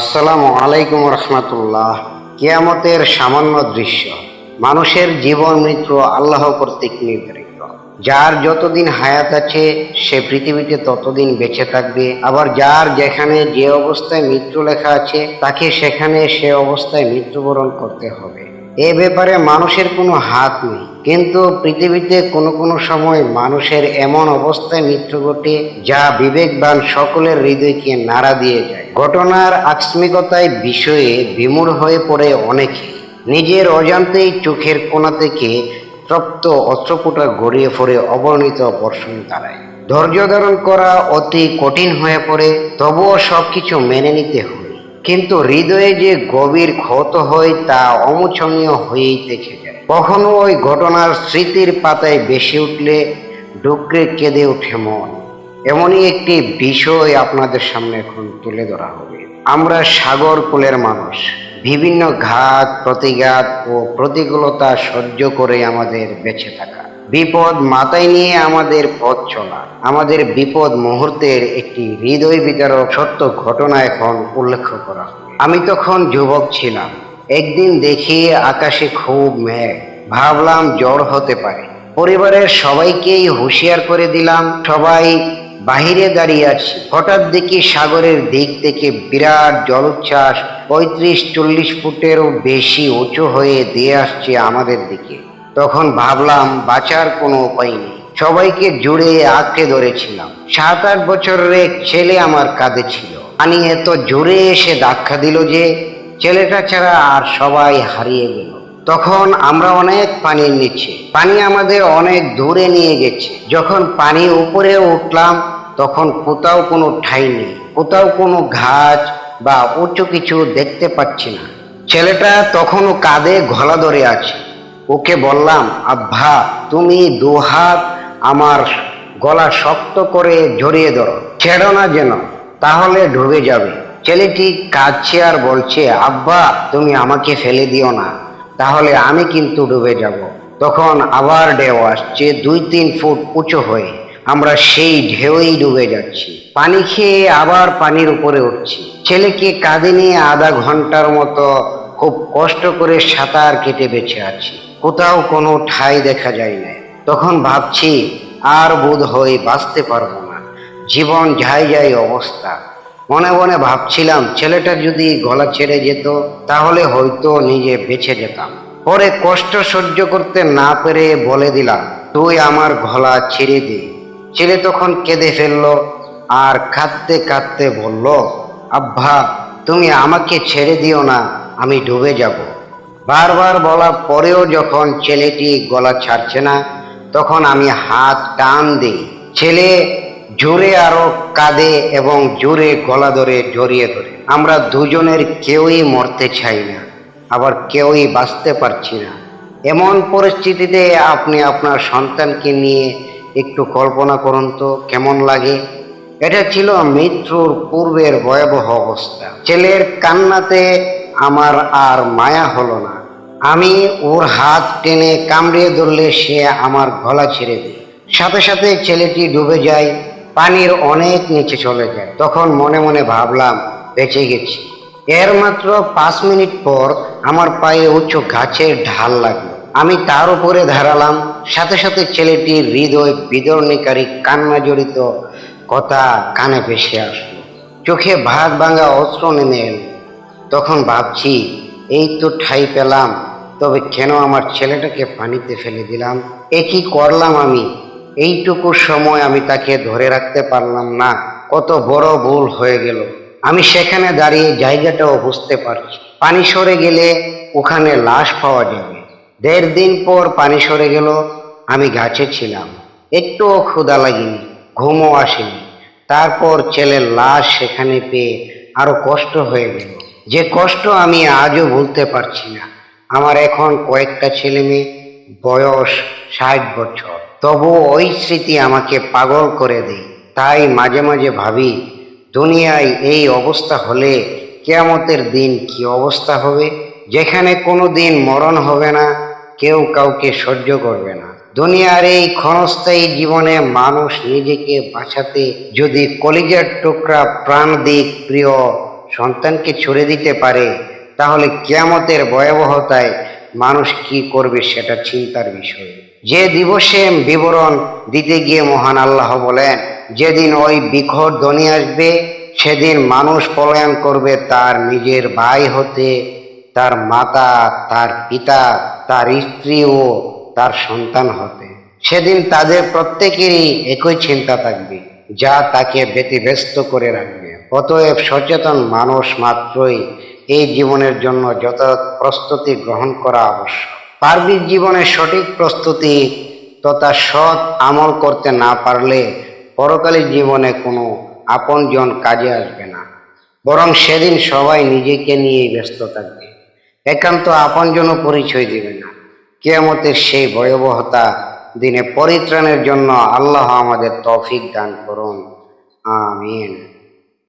আসসালামু আলাইকুম রহমতুল্লাহ। কেয়ামতের সামান্য দৃশ্য, মানুষের জীবন মৃত্যু আল্লাহ কর্তৃক নির্ধারিত। যার যতদিন হায়াত আছে, সে পৃথিবীতে ততদিন বেঁচে থাকবে। আবার যার যেখানে যে অবস্থায় মৃত্যু লেখা আছে, তাকে সেখানে সে অবস্থায় মৃত্যুবরণ করতে হবে। এ ব্যাপারে মানুষের কোনো হাত নেই। কিন্তু পৃথিবীতে কোনো কোনো সময় মানুষের এমন অবস্থায় মৃত্যু ঘটে, যা বিবেকবান সকলের হৃদয়কে নাড়া দিয়ে যায়। ঘটনার আকস্মিকতায় বিষয়ে বিমূঢ় হয়ে পড়ে অনেকে। নিজের অজান্তেই চোখের কোণা থেকে তপ্ত অস্ত্রপুটা গড়িয়ে পড়ে অবর্ণিত বর্ষণ দাঁড়ায় ধৈর্য ধারণ করা অতি কঠিন হয়ে পড়ে, তবুও সবকিছু মেনে নিতে হয়। কিন্তু হৃদয়ে যে গভীর ক্ষত হয় তা অমোচনীয় হয়েই থেকে যায়। কখনো ওই ঘটনার স্মৃতির পাতায় বেশি উঠলে ডুকরে কেঁদে ওঠে মন। এমনই একটি বিষয় আপনাদের সামনে এখন তুলে ধরা হবে। আমরা সাগর কুলের মানুষ। বিভিন্ন ঘাত, প্রতিঘাত ও প্রতিকূলতা সহ্য করে আমাদের বেঁচে থাকা। বিপদ মাথায় নিয়ে আমাদের পথ চলা, আমাদের বিপদ মুহূর্তের একটি হৃদয় বিদারক সত্য ঘটনা এখন উল্লেখ করা আমি তখন যুবক ছিলাম। একদিন দেখি আকাশে খুব মেঘ। ভাবলাম জ্বর হতে পারে। পরিবারের সবাইকেই হুঁশিয়ার করে দিলাম, সবাই বাহিরে দাঁড়িয়ে আছি। হঠাৎ দেখি সাগরের দিক থেকে বিরাট জলোচ্ছ্বাস, পঁয়ত্রিশ চল্লিশ ফুটেরও বেশি উঁচু হয়ে দিয়ে আসছে আমাদের দিকে। তখন ভাবলাম, বাঁচার কোনো উপায় নেই। সবাইকে জুড়ে আঁকড়ে ধরেছিলাম। সাত আট বছরের এক ছেলে আমার কাঁধে ছিল। পানি এত জোরে এসে ধাক্কা দিল যে ছেলেটা ছাড়া আর সবাই হারিয়ে গেল। তখন আমরা অনেক পানির নিচে, পানি আমাদের অনেক দূরে নিয়ে গেছে। যখন পানি উপরে উঠলাম তখন কোথাও কোনো ঠাই নেই, কোথাও কোনো ঘাস বা উঁচু কিছু দেখতে পাচ্ছি না। ছেলেটা তখনও কাঁধে ঘোলা ধরে আছে। ওকে বললাম, আব্বা, তুমি দুহাত আমার গলা শক্ত করে জড়িয়ে ধরো, ছেড়ো না যেন, তাহলে ডুবে যাবে। ছেলেটি কাঁদছে আর বলছে, আব্বা, তুমি আমাকে ফেলে দিও না, তাহলে আমি কিন্তু ডুবে যাব। তখন আবার ঢেউ আসছে, দুই তিন ফুট উঁচু হয়ে। আমরা সেই ঢেউই ডুবে যাচ্ছি। পানি খেয়ে আবার পানির উপরে উঠছি। ছেলেকে কাঁধে নিয়ে আধা ঘণ্টার মতো খুব কষ্ট করে সাঁতার কেটে বেঁচে আছি। কোথাও কোনো ঠাই দেখা যায় না তখন ভাবছি, আর বোধ হয় বাঁচতে পারব না। জীবন যাই যাই অবস্থা। মনে মনে ভাবছিলাম, ছেলেটা যদি গলা ছেড়ে যেত, তাহলে হয়তো নিজে বেঁচে যেতাম। পরে কষ্ট সহ্য করতে না পেরে বলে দিলাম, তুই আমার গলা ছেড়ে দে। ছেলে তখন কেঁদে ফেলল আর কাঁদতে কাঁদতে বলল, আব্বা, তুমি আমাকে ছেড়ে দিও না, আমি ডুবে যাব। বারবার বলার পরেও যখন ছেলেটি গলা ছাড়ছে না, তখন আমি হাত টান দিই। ছেলে জোরে আরও কাঁদে এবং জোরে গলা ধরে জড়িয়ে ধরে। আমরা দুজনের কেউই মরতে চাই না, আবার কেউই বাঁচতে পারছি না। এমন পরিস্থিতিতে আপনি আপনার সন্তানকে নিয়ে একটু কল্পনা করুন তো, কেমন লাগে? এটা ছিল মৃত্যুর পূর্বের ভয়াবহ অবস্থা। ছেলের কান্নাতে আমার আর মায়া হলো না। আমি ওর হাত টেনে কামড়িয়ে ধরলে সে আমার গলা ছেড়ে দেয়। সাথে সাথে ছেলেটি ডুবে যায়, পানির অনেক নিচে চলে যায়। তখন মনে মনে ভাবলাম, বেঁচে গেছি। এর মাত্র পাঁচ মিনিট পর আমার পায়ে উচ্চ গাছের ঢাল লাগল। আমি তার উপরে দাঁড়ালাম সাথে সাথে ছেলেটির হৃদয় বিদর্ণীকারী কান্না জড়িত কথা কানে ভেসে আসলো। চোখে ভাত ভাঙা অস্ত্র নেমে তখন ভাবছি, এই তো ঠাই পেলাম, তবে কেন আমার ছেলেটাকে পানিতে ফেলে দিলাম? এ কি করলাম আমি? এইটুকু সময় আমি তাকে ধরে রাখতে পারলাম না। কত বড় ভুল হয়ে গেল। আমি সেখানে দাঁড়িয়ে জায়গাটাও বুঝতে পারছি। পানি সরে গেলে ওখানে লাশ পাওয়া যাবে। দেড় দিন পর পানি সরে গেল, আমি গাছে ছিলাম। একটুও ক্ষুদা লাগেনি, ঘুমও আসেনি। তারপর ছেলের লাশ সেখানে পেয়ে আরও কষ্ট হয়ে গেল। যে কষ্ট আমি আজও ভুলতে পারছি না। আমার এখন কয়েকটা ছেলে মেয়ে, বয়স ষাট বছর। তবু ওই স্মৃতি আমাকে পাগল করে দেয়। তাই মাঝে মাঝে ভাবি, দুনিয়ায় এই অবস্থা হলে কেয়ামতের দিন কি অবস্থা হবে? যেখানে কোনো দিন মরণ হবে না কেউ কাউকে সহ্য করবে না। দুনিয়ার এই ক্ষণস্থায়ী জীবনে মানুষ নিজেকে বাঁচাতে যদি কলিজার টুকরা প্রাণ দিক প্রিয় সন্তানকে ছুড়ে দিতে পারে, তাহলে কিয়ামতের ভয়াবহতায় মানুষ কি করবে সেটা চিন্তার বিষয়। যে দিবসে বিবরণ দিতে গিয়ে মহান আল্লাহ বলেন, যেদিন ওই বিখর ধ্বনি আসবে, সেদিন মানুষ পলায়ন করবে তার নিজের ভাই হতে তার মাতা, তার পিতা, তার স্ত্রী ও তার সন্তান হতে। সেদিন তাদের প্রত্যেকেরই একই চিন্তা থাকবে, যা তাকে ব্যতিব্যস্ত করে রাখবে। অতএব সচেতন মানুষ মাত্রই এই জীবনের জন্য যথাযথ প্রস্তুতি গ্রহণ করা আবশ্যক। পার্বিক জীবনের সঠিক প্রস্তুতি তথা সৎ আমল করতে না পারলে পরকালীন জীবনে কোনো আপনজন কাজে আসবে না। বরং সেদিন সবাই নিজেকে নিয়েই ব্যস্ত থাকবে। একান্ত আপনজনও পরিচয় দিবে না। কেয়ামতের সেই ভয়াবহতা দিনে পরিত্রাণের জন্য আল্লাহ আমাদের তৌফিক দান করুন। আমিন।